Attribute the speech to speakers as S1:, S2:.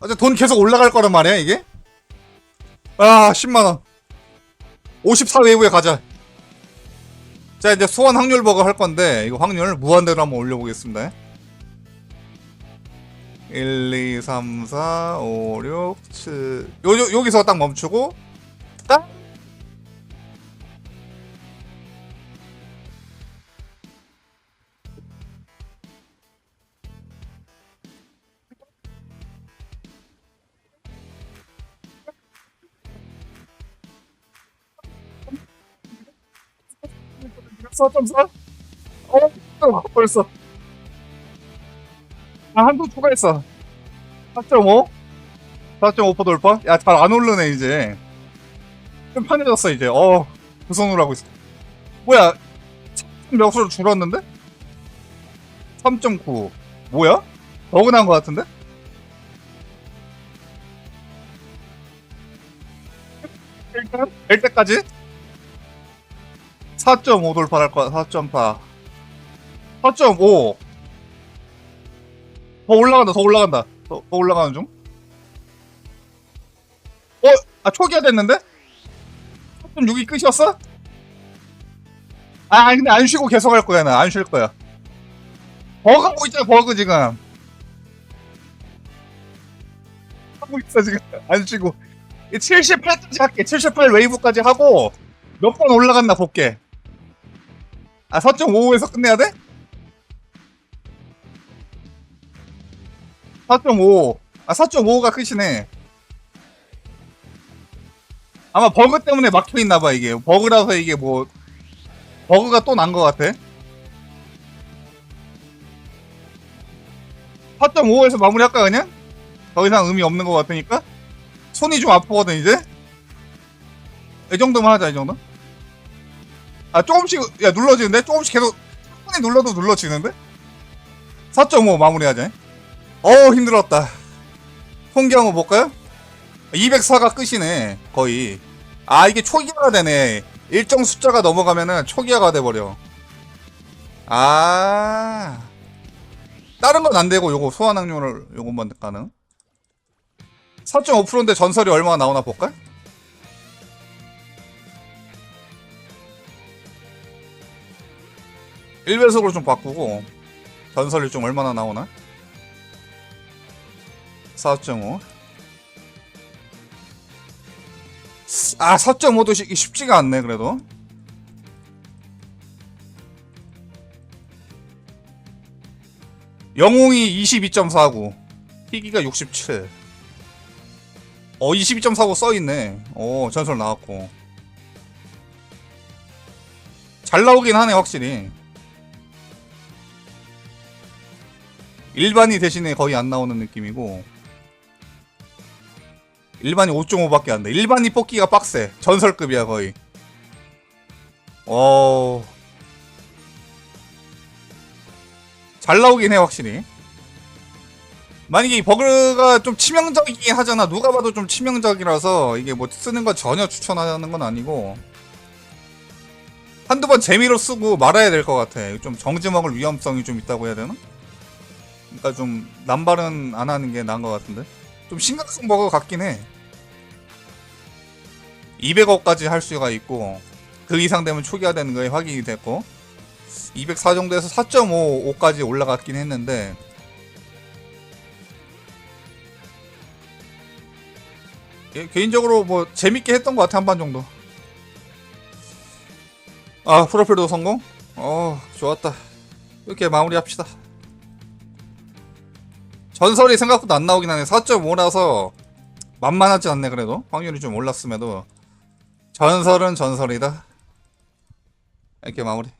S1: 근데 돈 계속 올라갈 거란 말이야 이게? 아 10만원. 54웨이브에 가자. 자 이제 소환 확률 버거 할 건데 이거 확률 무한대로 한번 올려보겠습니다. 1, 2, 3, 4, 5, 6, 7 요, 요, 여기서 딱 멈추고 딱 4.4? 어, 벌써. 아, 한도 추가했어. 4.5? 4.5% 돌파? 야, 잘 안 오르네, 이제. 좀 편해졌어, 이제. 어, 그 손으로 하고 있어. 뭐야, 몇 수로 줄었는데? 3.9. 뭐야? 어긋난 것 같은데? 일단, 될 때까지? 4.5 돌파할 거야, 4.8. 4.5. 더 올라간다, 더 올라간다. 더, 더 올라가는 중. 어? 아, 초기화 됐는데? 4.6이 끝이었어? 아, 근데 안 쉬고 계속 할 거야, 나. 안 쉴 거야. 버그 하고 있잖아, 버그 지금. 하고 있어, 지금. 안 쉬고. 78까지 할게. 78 웨이브까지 하고, 몇 번 올라갔나 볼게. 아, 4.55에서 끝내야 돼? 4.5. 아, 4.55가 끝이네. 아마 버그 때문에 막혀 있나 봐, 이게. 버그라서 이게 뭐, 버그가 또 난 것 같아. 4.55에서 마무리할까, 그냥? 더 이상 의미 없는 것 같으니까? 손이 좀 아프거든, 이제? 이 정도만 하자, 이 정도? 아, 조금씩, 야, 눌러지는데? 조금씩 계속, 천천히 눌러도 눌러지는데? 4.5 마무리하자. 어우, 힘들었다. 통계 한번 볼까요? 204가 끝이네, 거의. 아, 이게 초기화가 되네. 일정 숫자가 넘어가면은 초기화가 돼버려. 아. 다른 건 안 되고, 요거 소환 확률을, 요것만 가능. 4.5%인데 전설이 얼마나 나오나 볼까? 1배속으로 좀 바꾸고 전설이 좀 얼마나 나오나? 4.5 아 4.5도 쉽, 쉽지가 않네 그래도 영웅이 22.49 희기가 67 어, 22.49 써있네. 어, 전설 나왔고. 잘 나오긴 하네, 확실히. 일반이 대신에 거의 안 나오는 느낌이고. 일반이 5.5밖에 안 돼. 일반이 뽑기가 빡세. 전설급이야, 거의. 어. 잘 나오긴 해, 확실히. 만약에 이 버그가 좀 치명적이긴 하잖아. 누가 봐도 좀 치명적이라서 이게 뭐 쓰는 거 전혀 추천하는 건 아니고 한두 번 재미로 쓰고 말아야 될 것 같아. 좀 정지 먹을 위험성이 좀 있다고 해야 되나? 그러니까 좀 남발은 안 하는 게 나은 것 같은데. 좀 심각성 버그 같긴 해. 200억까지 할 수가 있고 그 이상 되면 초기화되는 거에 확인이 됐고 204 정도에서 4.55까지 올라갔긴 했는데 예, 개인적으로 뭐 재밌게 했던 것 같아 한 반 정도. 아 프로필도 성공? 어 좋았다. 이렇게 마무리합시다. 전설이 생각보다 안 나오긴 하네. 4.5라서 만만하지 않네 그래도 확률이 좀 올랐음에도 전설은 전설이다. 이렇게 마무리.